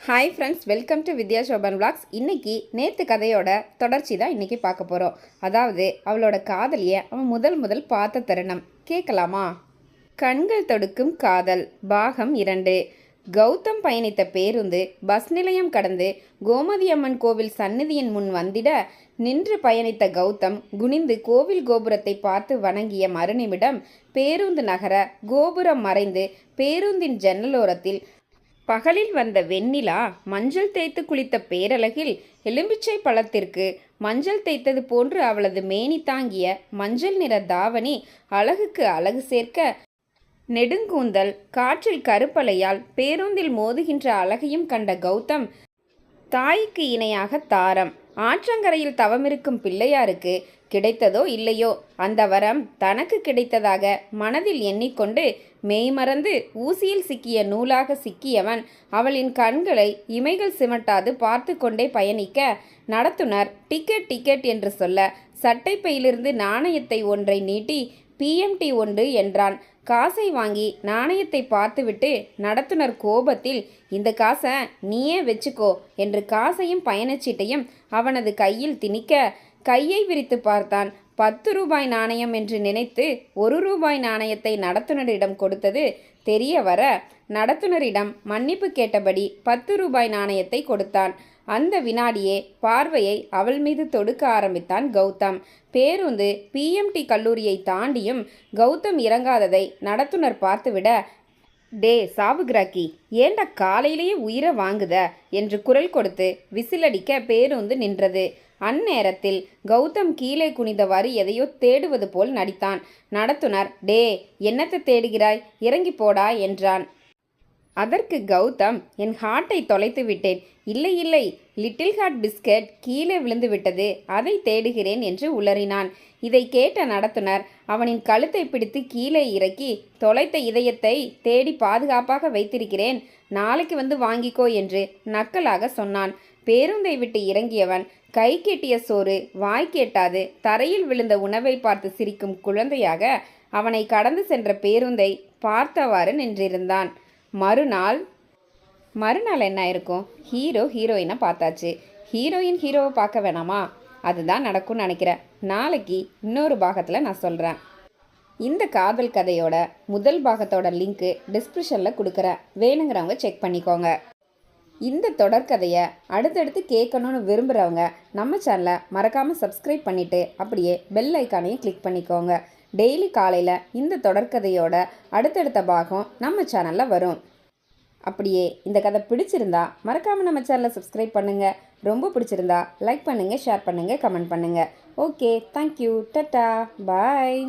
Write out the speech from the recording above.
Hi friends welcome to Vidya Sobhan vlogs. இன்றைக்கி நேற்று கதையோட தொடர்ச்சி தான் இன்றைக்கி பார்க்க போகிறோம் அதாவது அவளோட காதலியை அவன் முதல் முதல் பார்த்த தருணம். கேட்கலாமா? கண்கள் தொடுக்கும் காதல் பாகம் இரண்டு. கௌதம் பயணித்த பேருந்து பஸ் நிலையம் கடந்து கோமதி அம்மன் கோவில் சந்நிதியின் முன் வந்திட நின்று பயணித்த கௌதம் குனிந்து கோவில் கோபுரத்தை பார்த்து வணங்கிய மறுநிமிடம் பேருந்து நகர கோபுரம் மறைந்து பேருந்தின் ஜன்னலோரத்தில் பகலில் வந்த வெண்ணிலா மஞ்சள் தேய்த்து குளித்த பேரழகில் எலும்பிச்சை பழத்திற்கு மஞ்சள் தேய்த்தது போன்று அவளது மேனி தாங்கிய மஞ்சள் நிற தாவணி அழகுக்கு அழகு சேர்க்க நெடுங்கூந்தல் காற்றில் கருப்பலையால் பேருந்தில் மோதுகின்ற அழகையும் கண்ட கௌதம் தாய்க்கு இணையாக தாரம். ஆற்றங்கரையில் தவமிருக்கும் பிள்ளையாருக்கு கிடைத்ததோ இல்லையோ? அந்த வரம் தனக்கு கிடைத்ததாக மனதில் எண்ணிக்கொண்டு மெய்மறந்து ஊசியில் சிக்கிய நூலாக சிக்கியவன் அவளின் கண்களை இமைகள் சிமட்டாது பார்த்து கொண்டே பயணிக்க நடத்துனர். டிக்கெட் டிக்கெட் என்று சொல்ல சட்டைப்பையிலிருந்து நாணயத்தை ஒன்றை நீட்டி பிஎம்டி ஒன்று என்றான். காசை வாங்கி நாணயத்தை பார்த்துவிட்டு நடத்துனர் கோபத்தில் இந்த காசை நீயே வச்சுக்கோ என்று காசையும் பயணச்சீட்டையும் அவனது கையில் திணிக்க கையை விரித்து பார்த்தான். பத்து ரூபாய் நாணயம் என்று நினைத்து ஒரு ரூபாய் நாணயத்தை நடத்துனரிடம் கொடுத்தது தெரிய வர நடத்துனரிடம் மன்னிப்பு கேட்டபடி பத்து ரூபாய் நாணயத்தை கொடுத்தான். அந்த வினாடியே பார்வையை அவள் மீது தொடுக்க ஆரம்பித்தான் கௌதம். பேருந்து பிஎம்டி கல்லூரியை தாண்டியும் கௌதம் இறங்காததை நடத்துனர் பார்த்துவிட டே சாவுகிராக்கி ஏண்டா காலையிலேயே உயிரை வாங்குத? என்று குரல் கொடுத்து விசிலடிக்க பேருந்து நின்றது. அந்நேரத்தில் கௌதம் கீழே குனிந்தவாறு எதையோ தேடுவது போல் நடித்தான். நடத்துனர் டே என்னத்தை தேடுகிறாய்? இறங்கி போடா என்றான். அதற்கு கௌதம் என் ஹார்ட்டை தொலைத்து விட்டேன். இல்லை இல்லை. லிட்டில் ஹார்ட் பிஸ்கட் கீழே விழுந்து விட்டது. அதை தேடுகிறேன் என்று உளறினான். இதை கேட்ட நடத்துனர் அவனின் கழுத்தை பிடித்து கீழே இறக்கி தொலைத்த இதயத்தை தேடி பாதுகாப்பாக வைத்திருக்கிறேன். நாளைக்கு வந்து வாங்கிக்கோ என்று நக்கலாக சொன்னான். பேருந்தை விட்டு இறங்கியவன் கை கேட்டிய சோறு வாய் கேட்டாது. தரையில் விழுந்த உணவை பார்த்து சிரிக்கும் குழந்தையாக அவனை கடந்து சென்ற பேருந்தை பார்த்தவாறு நின்றிருந்தான். மறுநாள் மறுநாள் என்ன இருக்கும்? ஹீரோ ஹீரோயினை பார்த்தாச்சு. ஹீரோயின் ஹீரோவை பார்க்க வேணாமா? அதுதான் நடக்கும்னு நினைக்கிறேன். நாளைக்கு இன்னொரு பாகத்தில் நான் சொல்கிறேன் இந்த காதல் கதையோட முதல் பாகத்தோட லிங்க்கு டிஸ்கிரிப்ஷனில் கொடுக்குறேன். வேணுங்கிறவங்க செக் பண்ணிக்கோங்க. இந்த தொடர்கதையை அடுத்தடுத்து கேட்கணும்னு விரும்புகிறவங்க நம்ம சேனலை மறக்காமல் சப்ஸ்கிரைப் பண்ணிவிட்டு அப்படியே பெல் ஐக்கானையும் கிளிக் பண்ணிக்கோங்க. டெய்லி காலையில் இந்த தொடர்கதையோட அடுத்தடுத்த பாகம் நம்ம சேனலில் வரும். அப்படியே இந்த கதை பிடிச்சிருந்தா மறக்காமல் நம்ம சேனலை சப்ஸ்கிரைப் பண்ணுங்கள் ரொம்ப பிடிச்சிருந்தா லைக் பண்ணுங்கள் ஷேர் பண்ணுங்கள் கமெண்ட் பண்ணுங்கள் ஓகே தேங்க்யூ டட்டா பாய்